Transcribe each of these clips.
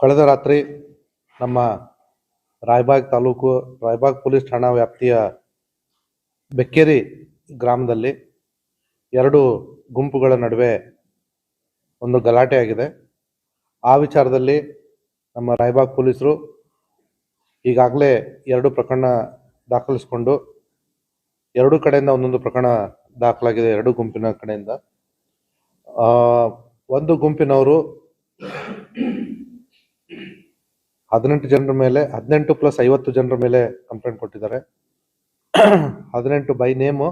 ಕಳೆದ ರಾತ್ರಿ ನಮ್ಮ ರಾಯಬಾಗ್ ತಾಲೂಕು, ರಾಯಬಾಗ್ ಪೊಲೀಸ್ ಠಾಣಾ ವ್ಯಾಪ್ತಿಯ ಬೆಕ್ಕೇರಿ ಗ್ರಾಮದಲ್ಲಿ ಎರಡು ಗುಂಪುಗಳ ನಡುವೆ ಒಂದು ಗಲಾಟೆ ಆಗಿದೆ. ಆ ವಿಚಾರದಲ್ಲಿ ನಮ್ಮ ರಾಯಬಾಗ್ ಪೊಲೀಸರು ಈಗಾಗಲೇ ಎರಡು ಪ್ರಕರಣ ದಾಖಲಿಸಿಕೊಂಡು ಎರಡು ಕಡೆಯಿಂದ ಒಂದೊಂದು ಪ್ರಕರಣ ದಾಖಲಾಗಿದೆ, ಎರಡು ಗುಂಪಿನ ಕಡೆಯಿಂದ. ಒಂದು ಗುಂಪಿನವರು ಹದಿನೆಂಟು ಜನರ ಮೇಲೆ, ಹದಿನೆಂಟು ಪ್ಲಸ್ ಐವತ್ತು ಜನರ ಮೇಲೆ ಕಂಪ್ಲೇಂಟ್ ಕೊಟ್ಟಿದ್ದಾರೆ. ಹದಿನೆಂಟು ಬೈ ನೇಮು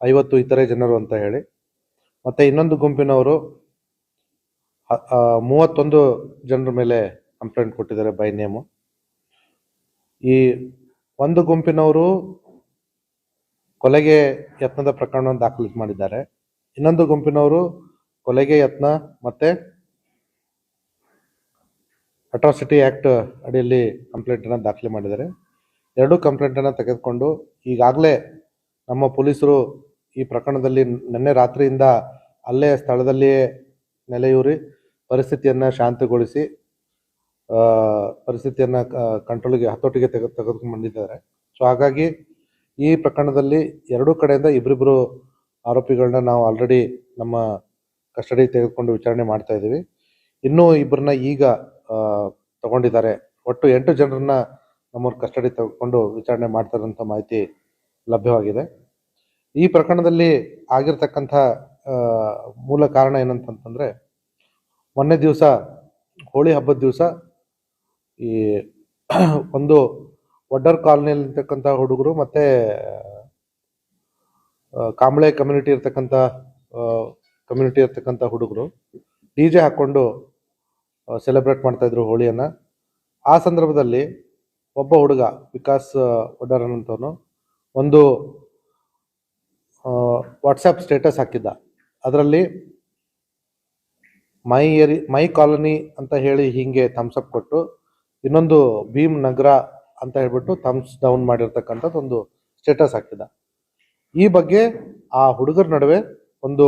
ಐವತ್ತು ಇತರೆ ಜನರು ಅಂತ ಹೇಳಿ. ಮತ್ತೆ ಇನ್ನೊಂದು ಗುಂಪಿನವರು ಮೂವತ್ತೊಂದು ಜನರ ಮೇಲೆ ಕಂಪ್ಲೇಂಟ್ ಕೊಟ್ಟಿದ್ದಾರೆ ಬೈ ನೇಮು ಈ ಒಂದು ಗುಂಪಿನವರು ಕೊಲೆಗೆ ಯತ್ನದ ಪ್ರಕರಣವನ್ನು ದಾಖಲಿಸಿ ಮಾಡಿದ್ದಾರೆ. ಇನ್ನೊಂದು ಗುಂಪಿನವರು ಕೊಲೆಗೆ ಯತ್ನ ಮತ್ತೆ ಅಟ್ರಾಸಿಟಿ ಆ್ಯಕ್ಟ್ ಅಡಿಯಲ್ಲಿ ಕಂಪ್ಲೇಂಟನ್ನು ದಾಖಲೆ ಮಾಡಿದ್ದಾರೆ. ಎರಡೂ ಕಂಪ್ಲೇಂಟನ್ನು ತೆಗೆದುಕೊಂಡು ಈಗಾಗಲೇ ನಮ್ಮ ಪೊಲೀಸರು ಈ ಪ್ರಕರಣದಲ್ಲಿ ನಿನ್ನೆ ರಾತ್ರಿಯಿಂದ ಅಲ್ಲೇ ಸ್ಥಳದಲ್ಲಿಯೇ ನೆಲೆಯೂರಿ, ಪರಿಸ್ಥಿತಿಯನ್ನು ಶಾಂತಗೊಳಿಸಿ ಪರಿಸ್ಥಿತಿಯನ್ನು ಕಂಟ್ರೋಲ್ಗೆ ಹತೋಟಿಗೆ ತೆಗೆ ತೆಗೆದುಕೊಂಡು ಬಂದಿದ್ದಾರೆ. ಸೊ ಹಾಗಾಗಿ ಈ ಪ್ರಕರಣದಲ್ಲಿ ಎರಡೂ ಕಡೆಯಿಂದ ಇಬ್ಬರಿಬ್ಬರು ಆರೋಪಿಗಳನ್ನ ನಾವು ಆಲ್ರೆಡಿ ನಮ್ಮ ಕಸ್ಟಡಿ ತೆಗೆದುಕೊಂಡು ವಿಚಾರಣೆ ಮಾಡ್ತಾ ಇದ್ದೀವಿ. ಇನ್ನೂ ಇಬ್ಬರನ್ನ ಈಗ ತಗೊಂಡಿದ್ದಾರೆ. ಒಟ್ಟು ಎಂಟು ಜನರನ್ನ ನಮ್ಮೂರು ಕಸ್ಟಡಿ ತೆಗೆದುಕೊಂಡು ವಿಚಾರಣೆ ಮಾಡ್ತಾರಂತ ಮಾಹಿತಿ ಲಭ್ಯವಾಗಿದೆ. ಈ ಪ್ರಕರಣದಲ್ಲಿ ಆಗಿರ್ತಕ್ಕಂಥ ಮೂಲ ಕಾರಣ ಏನಂತಂತಂದ್ರೆ, ಮೊನ್ನೆ ದಿವಸ, ಹೋಳಿ ಹಬ್ಬದ ದಿವಸ ಈ ಒಂದು ಒಡ್ಡರ್ ಕಾಲೋನಿಯಲ್ಲಿ ಇರ್ತಕ್ಕಂಥ ಹುಡುಗರು ಮತ್ತೆ ಕಾಂಬಳೆ ಕಮ್ಯುನಿಟಿ ಇರ್ತಕ್ಕಂಥ ಕಮ್ಯುನಿಟಿ ಇರ್ತಕ್ಕಂಥ ಹುಡುಗರು, ಡಿ ಜೆ ಹಾಕೊಂಡು ಸೆಲೆಬ್ರೇಟ್ ಮಾಡ್ತಾ ಇದ್ರು ಹೋಳಿಯನ್ನ. ಆ ಸಂದರ್ಭದಲ್ಲಿ ಒಬ್ಬ ಹುಡುಗ, ವಿಕಾಸ್ ಒಡರನ್ ಅಂತವನು, ಒಂದು ವಾಟ್ಸಪ್ ಸ್ಟೇಟಸ್ ಹಾಕಿದ್ದ. ಅದರಲ್ಲಿ, ಮೈ ಏರಿ, ಮೈ ಕಾಲೋನಿ ಅಂತ ಹೇಳಿ ಹೀಗೆ ಥಮ್ಸ್ ಅಪ್ ಕೊಟ್ಟು, ಇನ್ನೊಂದು ಭೀಮ್ ನಗರ ಅಂತ ಹೇಳ್ಬಿಟ್ಟು ಥಮ್ಸ್ ಡೌನ್ ಮಾಡಿರ್ತಕ್ಕಂಥದ್ದು ಒಂದು ಸ್ಟೇಟಸ್ ಹಾಕಿದ್ದ. ಈ ಬಗ್ಗೆ ಆ ಹುಡುಗರ ನಡುವೆ ಒಂದು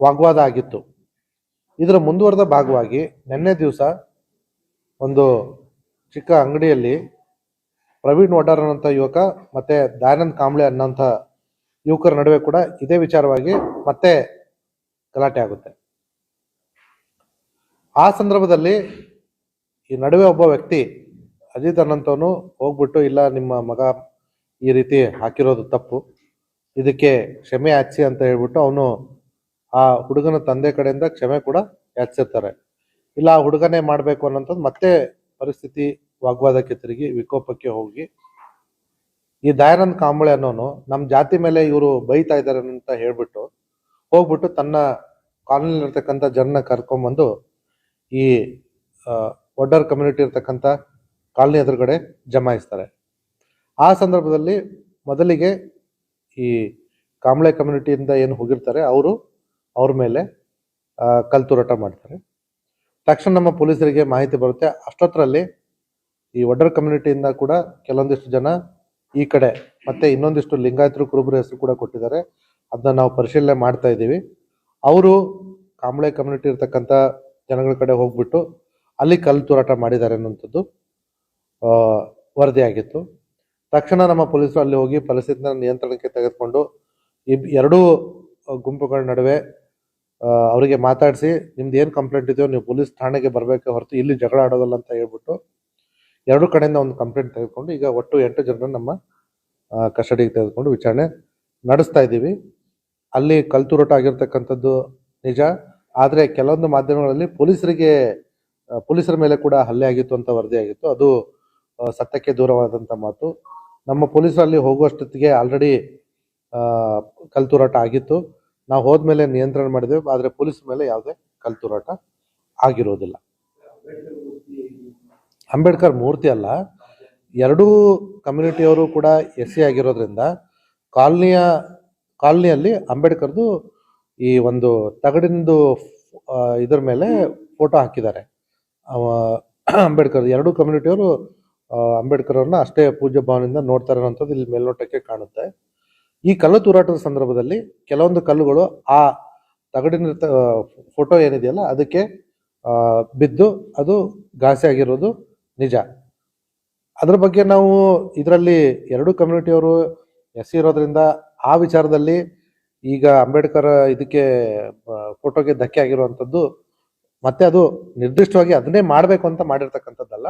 ವಾಗ್ವಾದ ಆಗಿತ್ತು. ಇದರ ಮುಂದುವರೆದ ಭಾಗವಾಗಿ ನಿನ್ನೆ ದಿವಸ ಒಂದು ಚಿಕ್ಕ ಅಂಗಡಿಯಲ್ಲಿ ಪ್ರವೀಣ್ ವಡಾರ್ ಅನ್ನೋಂಥ ಯುವಕ ಮತ್ತೆ ದಯಾನಂದ್ ಕಾಂಬ್ಳೆ ಅನ್ನೋಂಥ ಯುವಕರ ನಡುವೆ ಕೂಡ ಇದೇ ವಿಚಾರವಾಗಿ ಮತ್ತೆ ಗಲಾಟೆ ಆಗುತ್ತೆ. ಆ ಸಂದರ್ಭದಲ್ಲಿ ಈ ನಡುವೆ ಒಬ್ಬ ವ್ಯಕ್ತಿ ಅಜಿತ್ ಅನ್ನಂತವನು ಹೋಗ್ಬಿಟ್ಟು, ಇಲ್ಲ, ನಿಮ್ಮ ಮಗ ಈ ರೀತಿ ಹಾಕಿರೋದು ತಪ್ಪು. ಇದಕ್ಕೆ ಕ್ಷಮೆ ಯಾಚಿಸಿ ಅಂತ ಹೇಳ್ಬಿಟ್ಟು ಅವನು ಆ ಹುಡುಗನ ತಂದೆ ಕಡೆಯಿಂದ ಕ್ಷಮೆ ಕೂಡ ಯಾಚಿಸಿರ್ತಾರೆ ಇಲ್ಲ, ಆ ಹುಡುಗನೇ ಮಾಡಬೇಕು ಅನ್ನೋಂಥದ್ದು ಮತ್ತೆ ಪರಿಸ್ಥಿತಿ ವಾಗ್ವಾದಕ್ಕೆ ತಿರುಗಿ ವಿಕೋಪಕ್ಕೆ ಹೋಗಿ. ಈ ದಯಾನಂದ್ ಕಾಂಬಳೆ ಅನ್ನೋನು ನಮ್ಮ ಜಾತಿ ಮೇಲೆ ಇವರು ಬೈತಾ ಇದ್ದಾರೆ ಅಂತ ಹೇಳ್ಬಿಟ್ಟು ಹೋಗ್ಬಿಟ್ಟು ತನ್ನ ಕಾಲೋನಿ ಇರ್ತಕ್ಕಂಥ ಜನನ ಕರ್ಕೊಂಬಂದು ಈ ಒಡ್ಡರ್ ಕಮ್ಯುನಿಟಿ ಇರ್ತಕ್ಕಂಥ ಕಾಲನಿ ಎದುರುಗಡೆ ಜಮಾಯಿಸ್ತಾರೆ. ಆ ಸಂದರ್ಭದಲ್ಲಿ ಮೊದಲಿಗೆ ಈ ಕಾಂಬಳೆ ಕಮ್ಯುನಿಟಿಯಿಂದ ಏನು ಹೋಗಿರ್ತಾರೆ, ಅವರು ಅವ್ರ ಮೇಲೆ ಕಲ್ತೂರಾಟ ಮಾಡ್ತಾರೆ. ತಕ್ಷಣ ನಮ್ಮ ಪೊಲೀಸರಿಗೆ ಮಾಹಿತಿ ಬರುತ್ತೆ. ಅಷ್ಟೊತ್ತರಲ್ಲಿ ಈ ಒಡ್ಡರ್ ಕಮ್ಯುನಿಟಿಯಿಂದ ಕೂಡ ಕೆಲವೊಂದಿಷ್ಟು ಜನ ಈ ಕಡೆ ಮತ್ತೆ ಇನ್ನೊಂದಿಷ್ಟು ಲಿಂಗಾಯತರು, ಕುರುಬರ ಹೆಸರು ಕೂಡ ಕೊಟ್ಟಿದ್ದಾರೆ. ಅದನ್ನ ನಾವು ಪರಿಶೀಲನೆ ಮಾಡ್ತಾ ಇದ್ದೀವಿ. ಅವರು ಕಾಂಬಳೆ ಕಮ್ಯುನಿಟಿ ಇರ್ತಕ್ಕಂಥ ಜನಗಳ ಕಡೆ ಹೋಗ್ಬಿಟ್ಟು ಅಲ್ಲಿ ಕಲ್ಲು ತೂರಾಟ ಮಾಡಿದ್ದಾರೆ ಅನ್ನುವಂಥದ್ದು ವರದಿಯಾಗಿತ್ತು. ತಕ್ಷಣ ನಮ್ಮ ಪೊಲೀಸರು ಅಲ್ಲಿ ಹೋಗಿ ಪರಿಸ್ಥಿತಿನ ನಿಯಂತ್ರಣಕ್ಕೆ ತೆಗೆದುಕೊಂಡು ಇಬ್ ಎರಡೂ ಗುಂಪುಗಳ ನಡುವೆ ಅವರಿಗೆ ಮಾತಾಡಿಸಿ, ನಿಮ್ದು ಏನು ಕಂಪ್ಲೇಂಟ್ ಇದೆಯೋ ನೀವು ಪೊಲೀಸ್ ಠಾಣೆಗೆ ಬರಬೇಕು ಹೊರತು ಇಲ್ಲಿ ಜಗಳ ಆಡೋದಲ್ಲ ಅಂತ ಹೇಳ್ಬಿಟ್ಟು ಎರಡು ಕಡೆಯಿಂದ ಒಂದು ಕಂಪ್ಲೇಂಟ್ ತೆಗೆದುಕೊಂಡು ಈಗ ಒಟ್ಟು ಎಂಟು ಜನರನ್ನು ನಮ್ಮ ಕಸ್ಟಡಿಗೆ ತೆಗೆದುಕೊಂಡು ವಿಚಾರಣೆ ನಡೆಸ್ತಾ ಇದ್ದೀವಿ. ಅಲ್ಲಿ ಕಲ್ತುರೋಟ ಆಗಿರ್ತಕ್ಕಂಥದ್ದು ನಿಜ. ಆದರೆ ಕೆಲವೊಂದು ಮಾಧ್ಯಮಗಳಲ್ಲಿ ಪೊಲೀಸರಿಗೆ ಪೊಲೀಸರ ಮೇಲೆ ಕೂಡ ಹಲ್ಲೆ ಆಗಿತ್ತು ಅಂತ ವರದಿ ಆಗಿತ್ತು. ಅದು ಸತ್ಯಕ್ಕೆ ದೂರವಾದಂಥ ಮಾತು. ನಮ್ಮ ಪೊಲೀಸರಲ್ಲಿ ಹೋಗುವಷ್ಟೊತ್ತಿಗೆ ಆಲ್ರೆಡಿ ಕಲ್ತೂರಾಟ ಆಗಿತ್ತು. ನಾವು ಹೋದ್ಮೇಲೆ ನಿಯಂತ್ರಣ ಮಾಡಿದ್ದೇವೆ ಆದರೆ ಪೊಲೀಸ್ ಮೇಲೆ ಯಾವುದೇ ಕಲ್ತುರಾಟ ಆಗಿರೋದಿಲ್ಲ. ಅಂಬೇಡ್ಕರ್ ಮೂರ್ತಿ ಅಲ್ಲ, ಎರಡೂ ಕಮ್ಯುನಿಟಿಯವರು ಕೂಡ ಎಸ್ ಸಿ ಆಗಿರೋದ್ರಿಂದ ಕಾಲನಿಯ, ಕಾಲನಿಯಲ್ಲಿ ಅಂಬೇಡ್ಕರ್ದು ಈ ಒಂದು ತಗಡಿಂದು ಇದ್ರ ಮೇಲೆ ಫೋಟೋ ಹಾಕಿದ್ದಾರೆ. ಅಂಬೇಡ್ಕರ್, ಎರಡೂ ಕಮ್ಯುನಿಟಿಯವರು ಅಂಬೇಡ್ಕರ್ ಅವ್ರನ್ನ ಅಷ್ಟೇ ಪೂಜ್ಯ ಭಾವನೆಯಿಂದ ನೋಡ್ತಾರೆ ಅನ್ನೋಂಥದ್ದು ಇಲ್ಲಿ ಮೇಲ್ನೋಟಕ್ಕೆ ಕಾಣುತ್ತೆ. ಈ ಕಲ್ಲು ತೂರಾಟದ ಸಂದರ್ಭದಲ್ಲಿ ಕೆಲವೊಂದು ಕಲ್ಲುಗಳು ಆ ತಗಡಿನ ಫೋಟೋ ಏನಿದೆಯಲ್ಲ ಅದಕ್ಕೆ ಬಿದ್ದು ಅದು ಘಾಸಿ ಆಗಿರೋದು ನಿಜ. ಅದರ ಬಗ್ಗೆ ನಾವು ಇದರಲ್ಲಿ ಎರಡು ಕಮ್ಯುನಿಟಿಯವರು ಎಸ್ ಇರೋದ್ರಿಂದ ಆ ವಿಚಾರದಲ್ಲಿ ಈಗ ಅಂಬೇಡ್ಕರ್ ಇದಕ್ಕೆ ಫೋಟೋಗೆ ಧಕ್ಕೆ ಆಗಿರುವಂಥದ್ದು ಮತ್ತೆ ಅದು ನಿರ್ದಿಷ್ಟವಾಗಿ ಅದನ್ನೇ ಮಾಡಬೇಕು ಅಂತ ಮಾಡಿರ್ತಕ್ಕಂಥದ್ದಲ್ಲ.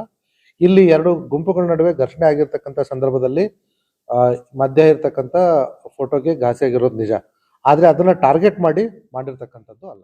ಇಲ್ಲಿ ಎರಡು ಗುಂಪುಗಳ ನಡುವೆ ಘರ್ಷಣೆ ಆಗಿರ್ತಕ್ಕಂಥ ಸಂದರ್ಭದಲ್ಲಿ ಮಧ್ಯ ಇರ್ತಕ್ಕಂಥ ಫೋಟೋಗೆ ಘಾಸಿಯಾಗಿರೋದು ನಿಜ. ಆದರೆ ಅದನ್ನು ಟಾರ್ಗೆಟ್ ಮಾಡಿ ಮಾಡಿರ್ತಕ್ಕಂಥದ್ದು ಅಲ್ಲ.